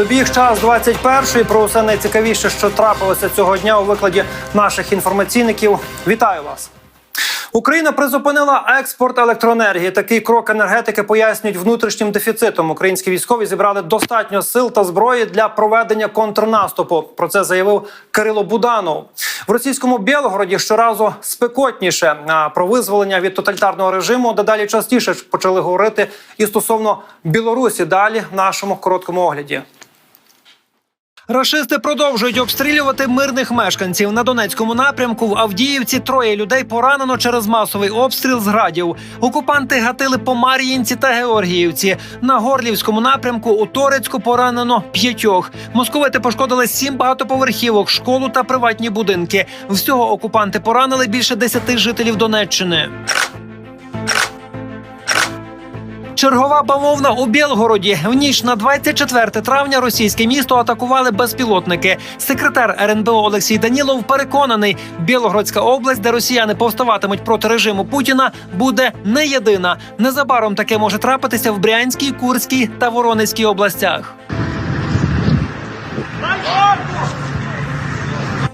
Добіг час 21-ї. Про усе найцікавіше, що трапилося цього дня у викладі наших інформаційників. Вітаю вас. Україна призупинила експорт електроенергії. Такий крок енергетики пояснюють внутрішнім дефіцитом. Українські військові зібрали достатньо сил та зброї для проведення контрнаступу. Про це заявив Кирило Буданов. В російському Білгороді щоразу спекотніше. А про визволення від тоталітарного режиму дедалі частіше почали говорити і стосовно Білорусі. Далі в нашому короткому огляді. Рашисти продовжують обстрілювати мирних мешканців на Донецькому напрямку. В Авдіївці троє людей поранено через масовий обстріл з градів. Окупанти гатили по Мар'їнці та Георгіївці. На Горлівському напрямку у Торецьку поранено п'ятьох. Московити пошкодили сім багатоповерхівок, школу та приватні будинки. Всього окупанти поранили більше десяти жителів Донеччини. Чергова бавовна у Білгороді. В ніч на 24 травня російське місто атакували безпілотники. Секретар РНБО Олексій Данілов переконаний, Білгородська область, де росіяни повставатимуть проти режиму Путіна, буде не єдина. Незабаром таке може трапитися в Брянській, Курській та Воронезькій областях.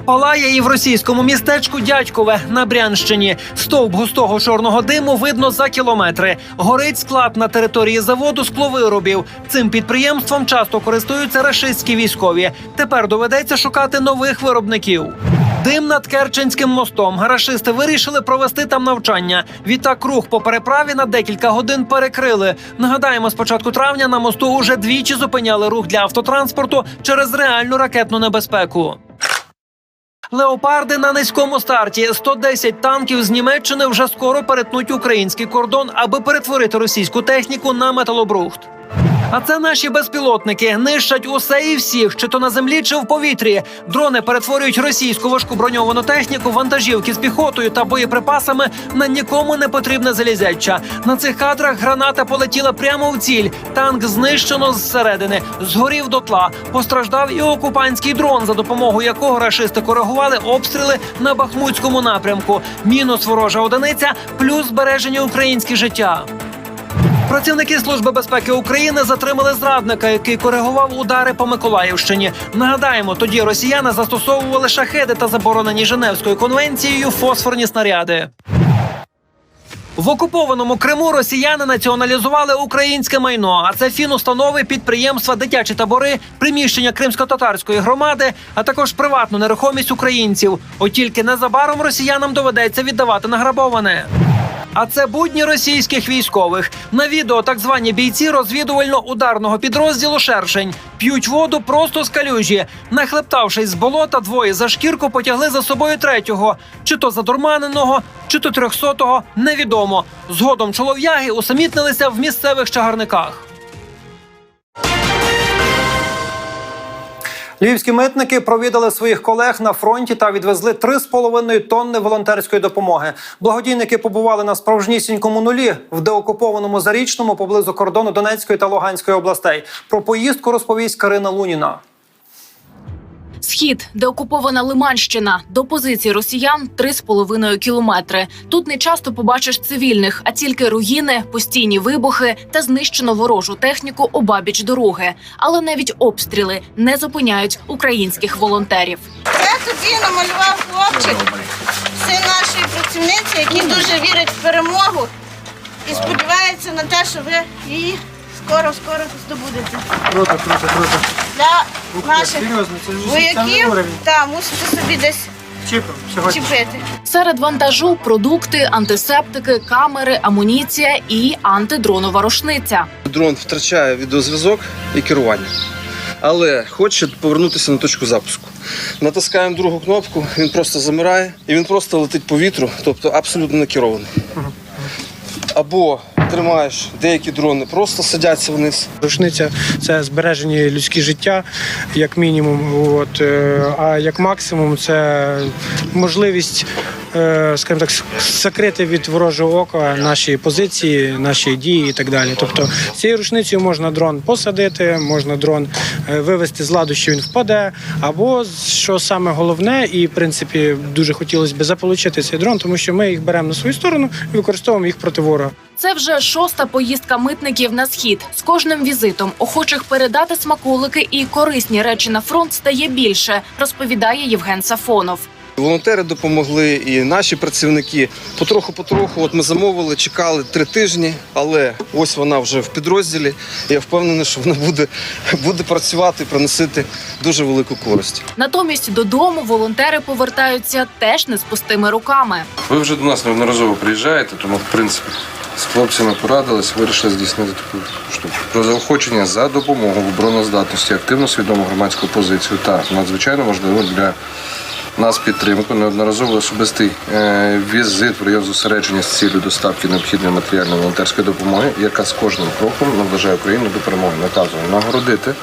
Палає і в російському містечку Дядькове на Брянщині. Стовп густого чорного диму видно за кілометри. Горить склад на території заводу скловиробів. Цим підприємством часто користуються рашистські військові. Тепер доведеться шукати нових виробників. Дим над Керченським мостом. Рашисти вирішили провести там навчання. Відтак рух по переправі на декілька годин перекрили. Нагадаємо, з початку травня на мосту уже двічі зупиняли рух для автотранспорту через реальну ракетну небезпеку. Леопарди на низькому старті. 110 танків з Німеччини вже скоро перетнуть український кордон, аби перетворити російську техніку на металобрухт. А це наші безпілотники нищать усе і всіх, чи то на землі, чи в повітрі. Дрони перетворюють російську важку броньовану техніку, вантажівки з піхотою та боєприпасами на нікому не потрібне залізяча. На цих кадрах граната полетіла прямо в ціль. Танк знищено зсередини, згорів дотла. Постраждав і окупантський дрон, за допомогою якого рашисти коригували обстріли на Бахмутському напрямку. Мінус ворожа одиниця, плюс збереження українське життя. Працівники служби безпеки України затримали зрадника, який коригував удари по Миколаївщині. Нагадаємо, тоді росіяни застосовували шахеди та заборонені Женевською конвенцією фосфорні снаряди. В окупованому Криму росіяни націоналізували українське майно. А це фінустанови, підприємства, дитячі табори, приміщення кримсько-татарської громади, а також приватну нерухомість українців. От тільки незабаром росіянам доведеться віддавати награбоване. А це будні російських військових. На відео так звані бійці розвідувально-ударного підрозділу Шершень п'ють воду просто з калюжі. Нахлептавшись з болота, двоє за шкірку потягли за собою третього, чи то задурманеного, чи то трьохсотого, невідомо. Згодом чолов'яги усамітнилися в місцевих чагарниках. Львівські митники провідали своїх колег на фронті та відвезли 3,5 тонни волонтерської допомоги. Благодійники побували на справжнісінькому нулі в деокупованому зарічному поблизу кордону Донецької та Луганської областей. Про поїздку розповість Карина Луніна. Схід, де окупована Лиманщина, до позиції росіян 3,5 кілометри. Тут не часто побачиш цивільних, а тільки руїни, постійні вибухи та знищено ворожу техніку обабіч дороги. Але навіть обстріли не зупиняють українських волонтерів. Це тобі намалював хлопчик, син нашої працівниці, який дуже вірить в перемогу і сподівається на те, що ви її скоро-скоро здобудете. Круто, круто, круто. Для Ух наших серйозно, це ж вояків уровень. та мусите собі десь Чіпом сьогодні. чіпити. Серед вантажу продукти, антисептики, камери, амуніція і антидронова рушниця. Дрон втрачає відеозв'язок і керування, але хоче повернутися на точку запуску. Натискаємо другу кнопку, він просто замирає і він просто летить по вітру, тобто абсолютно не керований. Або тримаєш деякі дрони, просто садяться вниз. Рушниця це збережені людські життя, як мінімум. От, е, а як максимум, це можливість скажімо так, закрити від ворожого ока наші позиції, наші дії і так далі. Тобто цією рушницею можна дрон посадити, можна дрон е, вивести з ладу, що він впаде. Або що саме головне, і в принципі дуже хотілося б заполучити цей дрон, тому що ми їх беремо на свою сторону і використовуємо їх проти ворога. Це вже шоста поїздка митників на схід. З кожним візитом охочих передати смаколики і корисні речі на фронт стає більше, розповідає Євген Сафонов. Волонтери допомогли, і наші працівники потроху-потроху. От ми замовили, чекали три тижні, але ось вона вже в підрозділі. Я впевнений, що вона буде, буде працювати і приносити дуже велику користь. Натомість додому волонтери повертаються теж не з пустими руками. Ви вже до нас неодноразово приїжджаєте, тому в принципі з хлопцями порадились, вирішили здійснити таку штуку. Про заохочення за допомогу в обороноздатності, активну свідому громадську позицію та надзвичайно важливо для нас підтримку, неодноразовий особистий е, візит в район зосередження з цілею доставки необхідної матеріальної волонтерської допомоги, яка з кожним кроком наближає Україну до перемоги. Наказую нагородити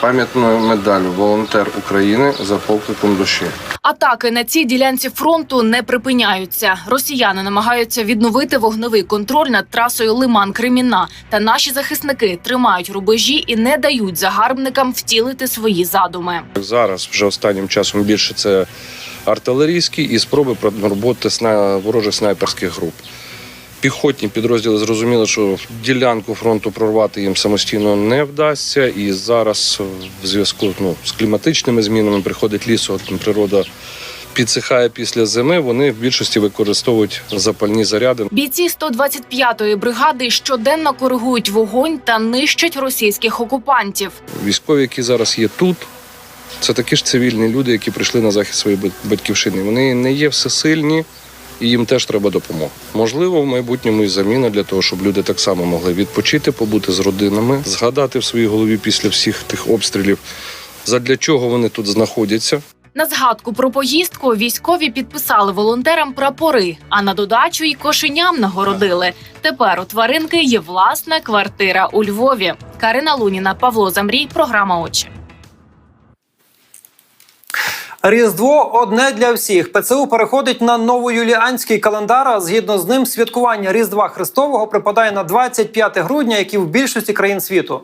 пам'ятною медаллю волонтер України за покликом душі. Атаки на цій ділянці фронту не припиняються. Росіяни намагаються відновити вогневий контроль над трасою Лиман Креміна. Та наші захисники тримають рубежі і не дають загарбникам втілити свої задуми. Зараз вже останнім часом більше це артилерійські і спроби про- роботи сна- ворожих снайперських груп. Піхотні підрозділи зрозуміли, що ділянку фронту прорвати їм самостійно не вдасться. І зараз в зв'язку ну, з кліматичними змінами приходить лісу, от природа підсихає після зими. Вони в більшості використовують запальні заряди. Бійці 125-ї бригади щоденно коригують вогонь та нищать російських окупантів. Військові, які зараз є тут, це такі ж цивільні люди, які прийшли на захист своєї батьківщини. Вони не є всесильні, і їм теж треба допомога. Можливо, в майбутньому і заміна для того, щоб люди так само могли відпочити, побути з родинами, згадати в своїй голові після всіх тих обстрілів, задля чого вони тут знаходяться. На згадку про поїздку військові підписали волонтерам прапори, а на додачу й кошеням нагородили. Тепер у тваринки є власна квартира у Львові. Карина Луніна, Павло Замрій, програма Очі. Різдво одне для всіх. ПЦУ переходить на новоюліанський календар. А згідно з ним, святкування Різдва Христового припадає на 25 грудня, як і в більшості країн світу.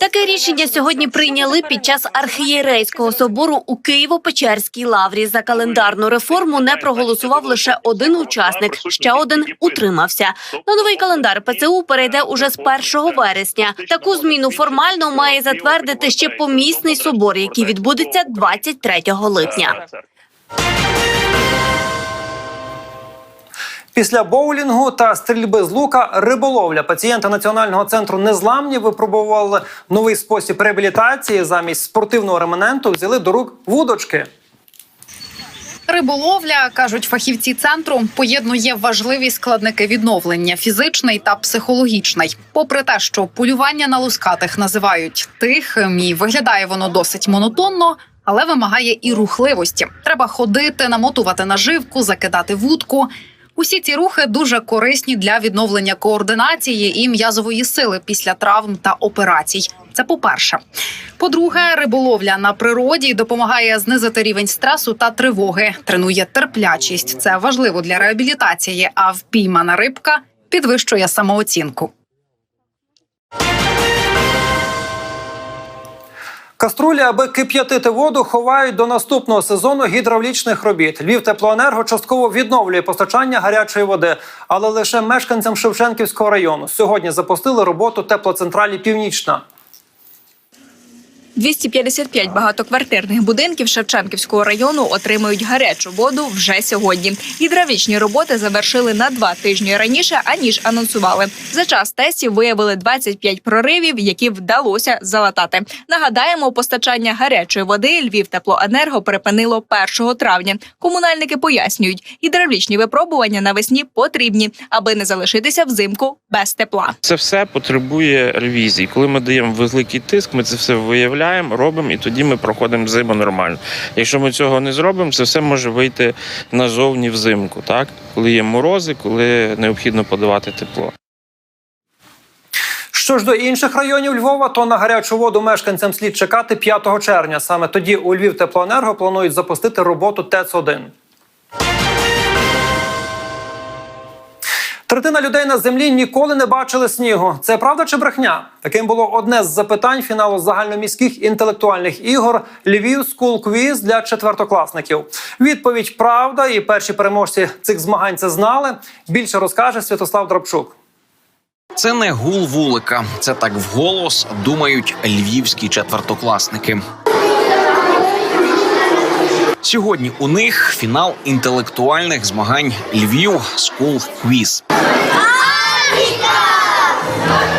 Таке рішення сьогодні прийняли під час архієрейського собору у Києво-Печерській лаврі. За календарну реформу не проголосував лише один учасник. Ще один утримався. На новий календар ПЦУ перейде уже з 1 вересня. Таку зміну формально має затвердити ще помісний собор, який відбудеться 23 липня. Після боулінгу та стрільби з лука риболовля. Пацієнти Національного центру незламні випробували новий спосіб реабілітації. Замість спортивного реманенту взяли до рук вудочки. Риболовля, кажуть фахівці центру, поєднує важливі складники відновлення фізичний та психологічний. Попри те, що полювання на лускатих називають тихим і виглядає воно досить монотонно, але вимагає і рухливості. Треба ходити, намотувати наживку, закидати вудку. Усі ці рухи дуже корисні для відновлення координації і м'язової сили після травм та операцій. Це по-перше. По-друге, риболовля на природі допомагає знизити рівень стресу та тривоги, тренує терплячість. Це важливо для реабілітації. А впіймана рибка підвищує самооцінку. Каструлі, аби кип'ятити воду, ховають до наступного сезону гідравлічних робіт. Львів теплоенерго частково відновлює постачання гарячої води, але лише мешканцям Шевченківського району. Сьогодні запустили роботу теплоцентралі Північна. 255 багатоквартирних будинків Шевченківського району отримують гарячу воду вже сьогодні. Гідравлічні роботи завершили на два тижні раніше, аніж анонсували. За час тестів виявили 25 проривів, які вдалося залатати. Нагадаємо, постачання гарячої води Львів теплоенерго припинило 1 травня. Комунальники пояснюють, гідравлічні випробування навесні потрібні, аби не залишитися взимку без тепла. Це все потребує ревізії. Коли ми даємо великий тиск, ми це все виявляємо, робимо, і тоді ми проходимо зиму нормально. Якщо ми цього не зробимо, це все може вийти назовні взимку, так коли є морози, коли необхідно подавати тепло. Що ж до інших районів Львова, то на гарячу воду мешканцям слід чекати 5 червня. Саме тоді у Львів теплоенерго планують запустити роботу ТЕЦ 1 Третина людей на землі ніколи не бачили снігу. Це правда чи брехня? Таким було одне з запитань фіналу загальноміських інтелектуальних ігор Львів Скул Квіз для четвертокласників. Відповідь правда, і перші переможці цих змагань це знали. Більше розкаже Святослав Дробчук. Це не гул вулика, це так вголос думають львівські четвертокласники. Сьогодні у них фінал інтелектуальних змагань Львів School Квіз.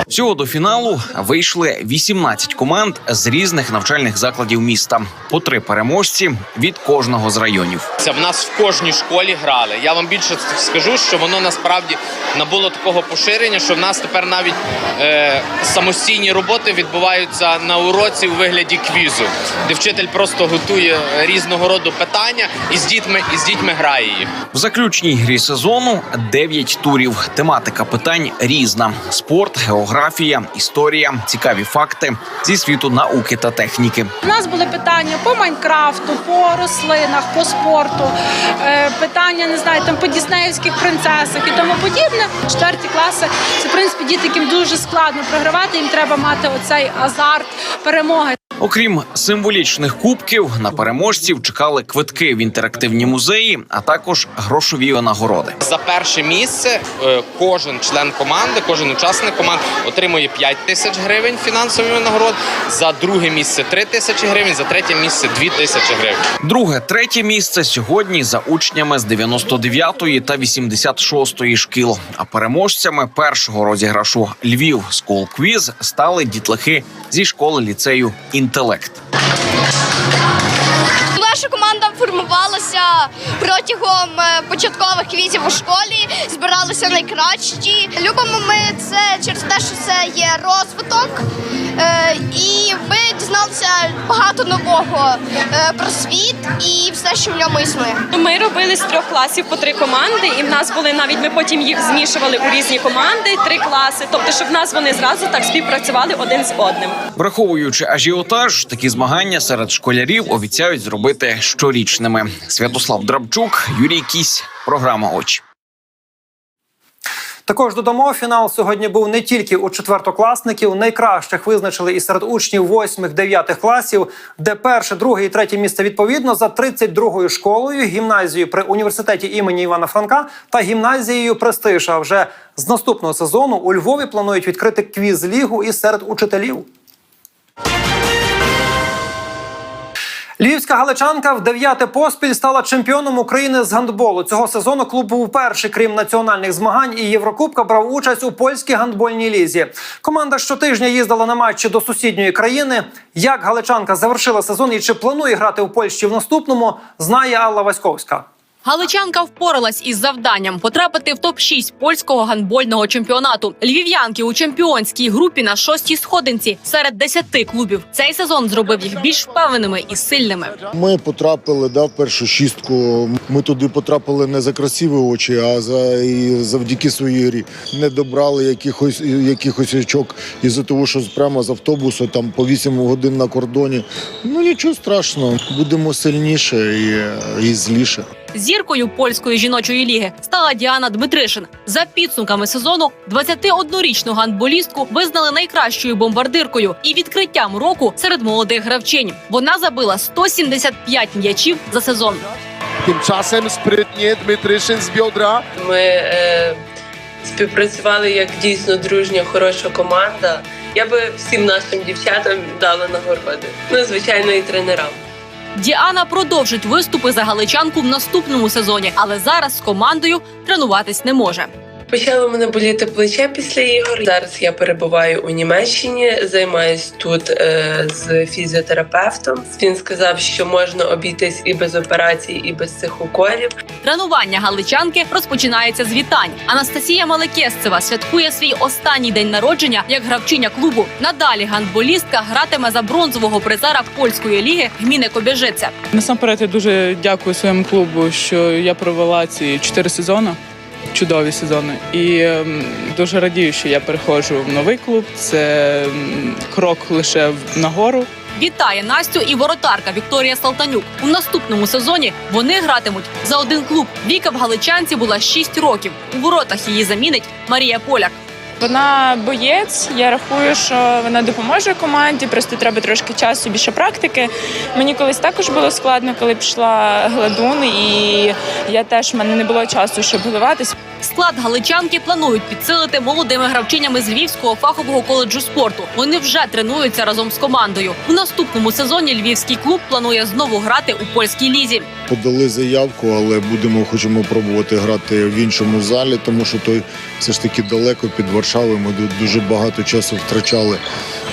Всього до фіналу вийшли 18 команд з різних навчальних закладів міста. По три переможці від кожного з районів. Це в нас в кожній школі грали. Я вам більше скажу, що воно насправді набуло такого поширення, що в нас тепер навіть е, самостійні роботи відбуваються на уроці у вигляді квізу, де вчитель просто готує різного роду питання і з дітьми і з дітьми грає їх. В заключній грі сезону 9 турів. Тематика питань різна: спорт, географія, історія, цікаві факти зі світу науки та техніки. У нас були питання по Майнкрафту, по рослинах, по спорту, е, питання не знаю, там по діснеївських принцесах і тому подібне. Четверті класи це в принципі діти, яким дуже складно програвати. Їм треба мати оцей азарт перемоги. Окрім символічних кубків, на переможців чекали квитки в інтерактивні музеї, а також грошові нагороди. За перше місце е, кожен член команди, кожен учасник команд отримує 5 тисяч гривень фінансової нагород. За друге місце 3 тисячі гривень, за третє місце 2 тисячі гривень. Друге, третє місце сьогодні за учнями з 99-ї та 86-ї шкіл. А переможцями першого розіграшу Львів Скул Квіз стали дітлахи зі школи ліцею інтелект. Наша команда формувалася протягом е, початкових квітів у школі. Збиралися найкращі. Любимо ми це через те, що це є розвиток, Е, і ви дізналися багато нового е, про світ і все, що в ньому існує. Ми робили з трьох класів по три команди, і в нас були навіть ми потім їх змішували у різні команди, три класи. Тобто, щоб в нас вони зразу так співпрацювали один з одним. Враховуючи ажіотаж, такі змагання серед школярів обіцяють зробити щорічними. Святослав Драбчук, Юрій Кісь, програма Очі. Також додамо, фінал сьогодні був не тільки у четвертокласників. Найкращих визначили і серед учнів 8-9 класів, де перше, друге і третє місце відповідно за 32-ю школою, гімназією при університеті імені Івана Франка та гімназією Престиж. А вже з наступного сезону у Львові планують відкрити квіз лігу і серед учителів. Львівська галичанка в дев'яте поспіль стала чемпіоном України з гандболу. Цього сезону клуб був перший, крім національних змагань і Єврокубка, брав участь у польській гандбольній лізі. Команда щотижня їздила на матчі до сусідньої країни. Як галичанка завершила сезон і чи планує грати у Польщі в наступному, знає Алла Васьковська. Галичанка впоралась із завданням потрапити в топ 6 польського гандбольного чемпіонату. Львів'янки у чемпіонській групі на шостій сходинці серед 10 клубів. Цей сезон зробив їх більш впевненими і сильними. Ми потрапили да, в першу шістку. Ми туди потрапили не за красиві очі, а за і завдяки своїй грі. Не добрали якихось якихось очок із-за того, що прямо з автобусу там по 8 годин на кордоні. Ну нічого страшного, будемо сильніше і, і зліше. Зіркою польської жіночої ліги стала Діана Дмитришин. За підсумками сезону 21-річну гандболістку визнали найкращою бомбардиркою і відкриттям року серед молодих гравчинь. Вона забила 175 м'ячів за сезон. Tymczasem sprytnie Dmytryszyn z biodra. Ми е, співпрацювали як дійсно дружня, хороша команда. Я би всім нашим дівчатам дала нагороди. Ну, звичайно, і тренерам. Діана продовжить виступи за галичанку в наступному сезоні, але зараз з командою тренуватись не може. Почало мене боліти плече після ігор. Зараз я перебуваю у Німеччині, займаюсь тут е, з фізіотерапевтом. Він сказав, що можна обійтись і без операцій, і без цих уколів. Тренування галичанки розпочинається з вітань. Анастасія Малекесцева святкує свій останній день народження як гравчиня клубу. Надалі гандболістка гратиме за бронзового призера польської ліги Гміни Кобяжиця. Насамперед я дуже дякую своєму клубу, що я провела ці чотири сезони. Чудові сезони, і ем, дуже радію, що я переходжу в новий клуб. Це ем, крок лише нагору. Вітає Настю і воротарка Вікторія Салтанюк. У наступному сезоні вони гратимуть за один клуб. Віка в Галичанці була 6 років. У воротах її замінить Марія Поляк. Вона боєць. Я рахую, що вона допоможе команді. Просто треба трошки часу, більше практики. Мені колись також було складно, коли пішла гладун, і я теж в мене не було часу, щоб готуватись. Склад галичанки планують підсилити молодими гравчинями з Львівського фахового коледжу спорту. Вони вже тренуються разом з командою. У наступному сезоні львівський клуб планує знову грати у польській лізі. Подали заявку, але будемо хочемо пробувати грати в іншому залі, тому що той все ж таки далеко під Варшавою. Ми дуже багато часу втрачали,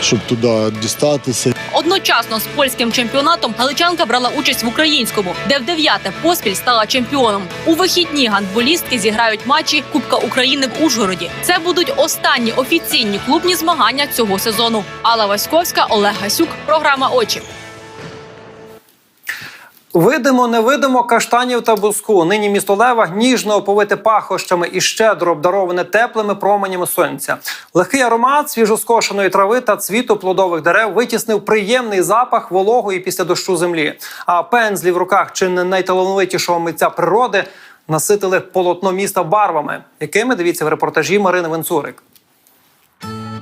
щоб туди дістатися. Одночасно з польським чемпіонатом галичанка брала участь в українському, де в дев'яте поспіль стала чемпіоном. У вихідні гандболістки зіграють матчі Кубка України в Ужгороді. Це будуть останні офіційні клубні змагання цього сезону. Алла Васьковська, Олег Гасюк, програма Очі. Видимо, невидимо каштанів та буску. Нині місто Лева ніжно оповите пахощами і щедро обдароване теплими променями сонця. Легкий аромат свіжоскошеної трави та цвіту плодових дерев витіснив приємний запах вологої після дощу землі. А пензлі в руках чи не найталановитішого митця природи наситили полотно міста барвами, якими дивіться в репортажі Марини Венцурик.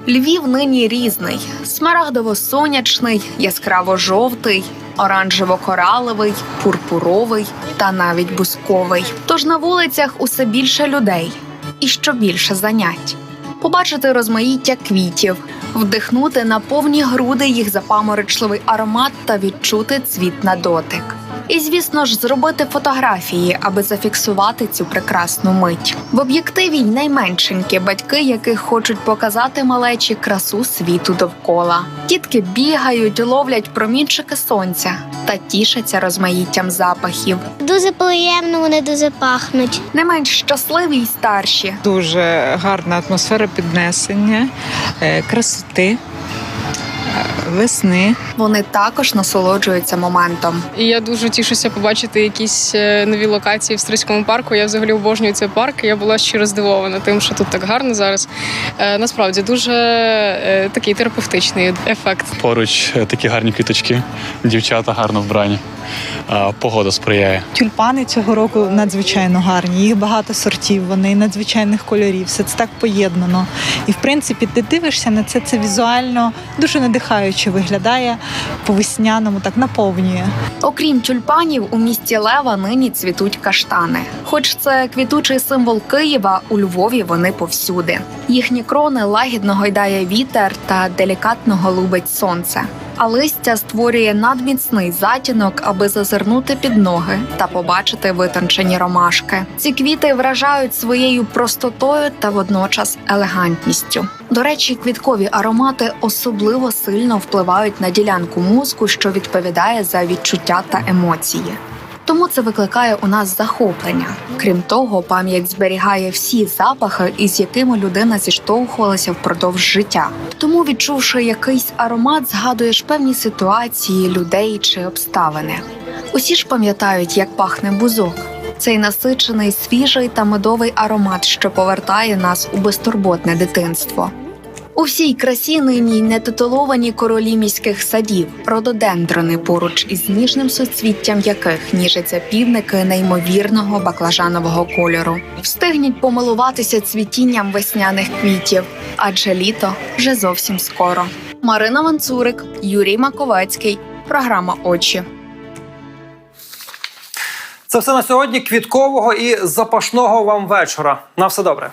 Львів нині різний: смарагдово-сонячний, яскраво-жовтий, оранжево-кораловий, пурпуровий та навіть бусковий. Тож на вулицях усе більше людей і що більше занять. Побачити розмаїття квітів, вдихнути на повні груди їх запаморочливий аромат та відчути цвіт на дотик. І, звісно ж, зробити фотографії, аби зафіксувати цю прекрасну мить. В об'єктиві й найменшенькі батьки, яких хочуть показати малечі красу світу довкола. Дітки бігають, ловлять промінчики сонця та тішаться розмаїттям запахів. Дуже приємно, вони дуже пахнуть. Не менш щасливі й старші. Дуже гарна атмосфера піднесення, е, красоти, весни. Вони також насолоджуються моментом. І я дуже тішуся побачити якісь е, нові локації в Стрийському парку. Я взагалі обожнюю цей парк. Я була щиро здивована тим, що тут так гарно зараз. Е, Насправді дуже е, такий терапевтичний ефект. Поруч такі гарні квіточки, дівчата гарно вбрані. Погода сприяє. Тюльпани цього року надзвичайно гарні. Їх багато сортів, вони надзвичайних кольорів. Все це так поєднано. І в принципі, ти дивишся на це, це візуально дуже надихаюче виглядає по весняному, так наповнює. Окрім тюльпанів, у місті Лева нині цвітуть каштани. Хоч це квітучий символ Києва, у Львові вони повсюди. Їхні крони лагідно гойдає вітер та делікатно голубить сонце. А листя створює надміцний затінок, аби зазирнути під ноги та побачити витончені ромашки. Ці квіти вражають своєю простотою та водночас елегантністю. До речі, квіткові аромати особливо сильно впливають на ділянку мозку, що відповідає за відчуття та емоції. Тому це викликає у нас захоплення. Крім того, пам'ять зберігає всі запахи, із якими людина зіштовхувалася впродовж життя. Тому, відчувши якийсь аромат, згадуєш певні ситуації, людей чи обставини. Усі ж пам'ятають, як пахне бузок. Цей насичений, свіжий та медовий аромат, що повертає нас у безтурботне дитинство. У всій красі нині нетитуловані королі міських садів, рододендрони поруч із ніжним суцвіттям яких ніжаться півники неймовірного баклажанового кольору. Встигніть помилуватися цвітінням весняних квітів, адже літо вже зовсім скоро. Марина Ванцурик, Юрій Маковецький. Програма Очі. Це все на сьогодні. Квіткового і запашного вам вечора. На все добре.